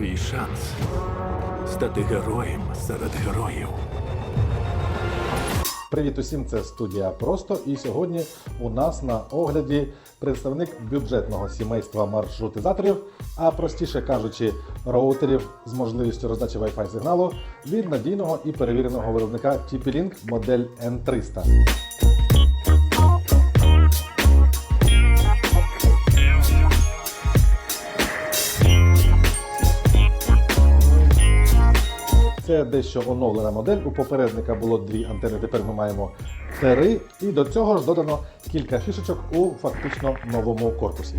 твій шанс стати героєм серед героїв. Привіт усім, це студія Просто. І сьогодні у нас на огляді представник бюджетного сімейства маршрутизаторів, а простіше кажучи, роутерів з можливістю роздачі Wi-Fi сигналу від надійного і перевіреного виробника TP-Link модель N300. Це дещо оновлена модель. У попередника було дві антени, тепер ми маємо три. І до цього ж додано кілька фішечок у фактично новому корпусі.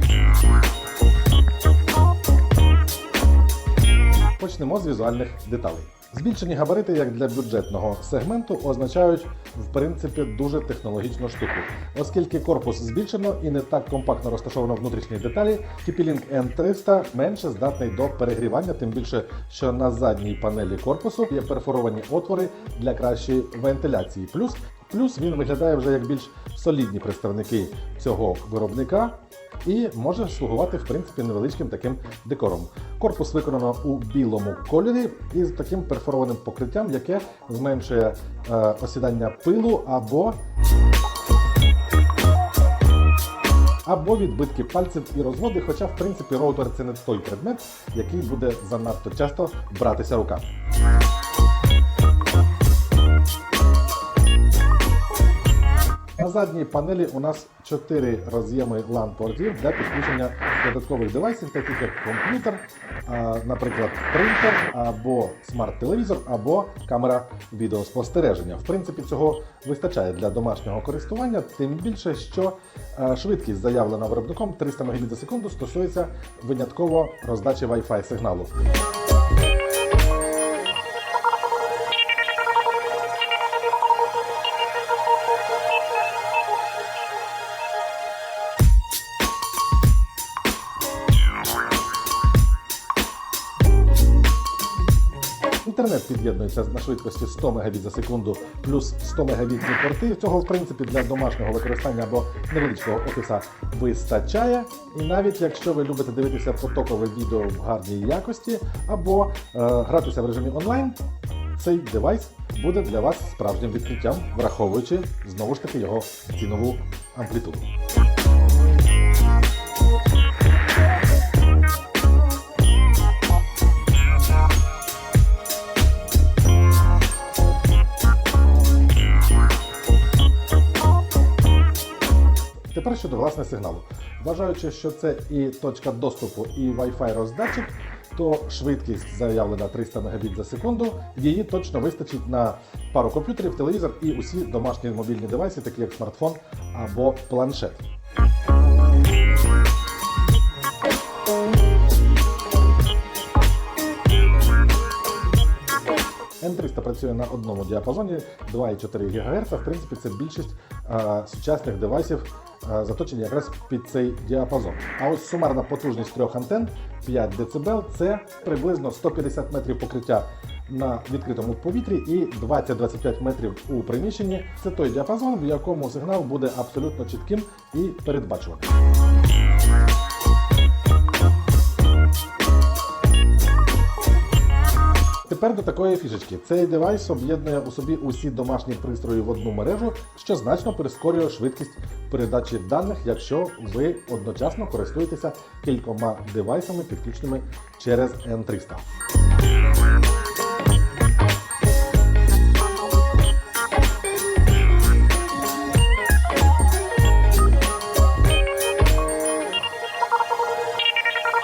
Почнемо з візуальних деталей. Збільшені габарити, як для бюджетного сегменту, означають в принципі дуже технологічну штуку, оскільки корпус збільшено і не так компактно розташовано внутрішні деталі, TP-Link N300 менше здатний до перегрівання, тим більше, що на задній панелі корпусу є перфоровані отвори для кращої вентиляції. Плюс, плюс він виглядає вже як більш солідні представники цього виробника і може слугувати в принципі невеличким таким декором. Корпус виконано у білому кольорі із таким перфорованим покриттям, яке зменшує е, осідання пилу або або відбитки пальців і розводи, хоча в принципі роутер це не той предмет, який буде занадто часто братися руками. Задній панелі у нас 4 роз'єми LAN-портів для підключення додаткових девайсів, таких як комп'ютер, наприклад, принтер або смарт-телевізор, або камера відеоспостереження. В принципі, цього вистачає для домашнього користування, тим більше, що швидкість, заявлена виробником 300 Мбіт за секунду, стосується винятково роздачі Wi-Fi сигналу. Інтернет під'єднується на швидкості 100 Мбіт за секунду плюс 100 Мбітні порти. Цього, в принципі, для домашнього використання або невеличкого офіса вистачає. І навіть якщо ви любите дивитися потокове відео в гарній якості або е, гратися в режимі онлайн, цей девайс буде для вас справжнім відкриттям, враховуючи знову ж таки його цінову амплітуду. Тепер щодо власне сигналу. Вважаючи, що це і точка доступу, і Wi-Fi роздатчик, то швидкість заявлена 300 Мбіт за секунду. Її точно вистачить на пару комп'ютерів, телевізор і усі домашні мобільні девайси, такі як смартфон або планшет. N300 працює на одному діапазоні 2,4 ГГц. В принципі, це більшість е, сучасних девайсів е, заточені якраз під цей діапазон. А ось сумарна потужність трьох антен 5 дБ це приблизно 150 метрів покриття на відкритому повітрі і 20-25 метрів у приміщенні. Це той діапазон, в якому сигнал буде абсолютно чітким і передбачуваним. Тепер до такої фішечки. Цей девайс об'єднує у собі усі домашні пристрої в одну мережу, що значно прискорює швидкість передачі даних, якщо ви одночасно користуєтеся кількома девайсами, підключеними через N300.